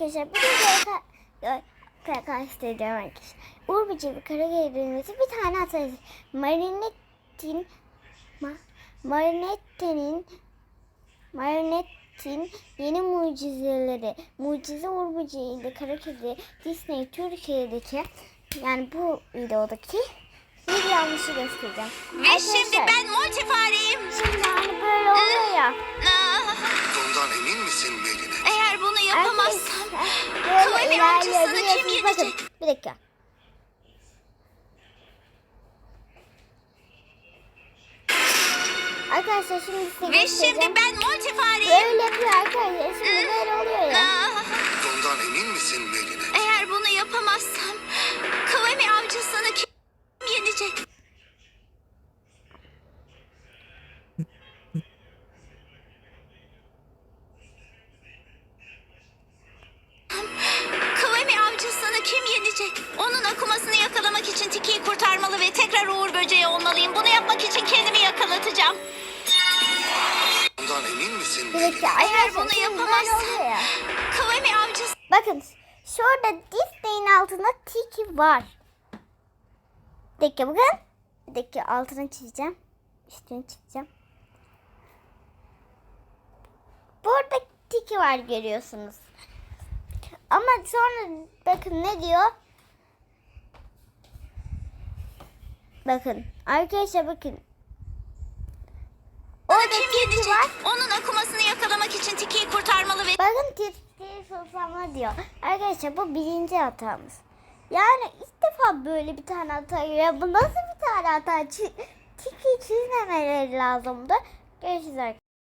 Arkadaşlar bir de PKS edeceğim arkadaşlar. Uğur Böceği ve Kara Gerilimesi bir tane atarız. Marinettin ma, Marinette'nin Marinettin yeni mucizeleri. Mucize Uğur Böceği ile Kara Kedi Disney Türkiye'deki yani bu videodaki bir yanlışı göstereceğim. Ve şimdi ben Monty fareyim. Şimdi hani böyle Avcısını kim biliyorsunuz. Bakın bir dakika. Arkadaşlar şimdi size ve şimdi ben Monty fareyim. Böyle yapıyor arkadaşlar. Şimdi böyle yenecek? Onun akumasını yakalamak için Tiki'yi kurtarmalı ve tekrar Uğur böceği olmalıyım. Bunu yapmak için kendimi yakalatacağım. Bundan emin misin dakika Eğer bunu yapamazsam. Kıvami avcısı... Bakın şurada Disney'in altında Tiki var. Bir dakika bakın. Bir dakika altını çizeceğim. Üstünü çizeceğim. Burada Tiki var görüyorsunuz. Ama sonra bakın ne diyor? Bakın arkadaşlar bakın. Orada kim yenecek? var. Onun akumasını yakalamak için Tiki'yi kurtarmalı ve... Bakın tirtiyi susamla diyor. Arkadaşlar bu birinci hatamız. Yani ilk defa böyle bir tane hata ya bu nasıl bir tane hata? Tiki çizmemeleri lazımdı. Görüşürüz arkadaşlar.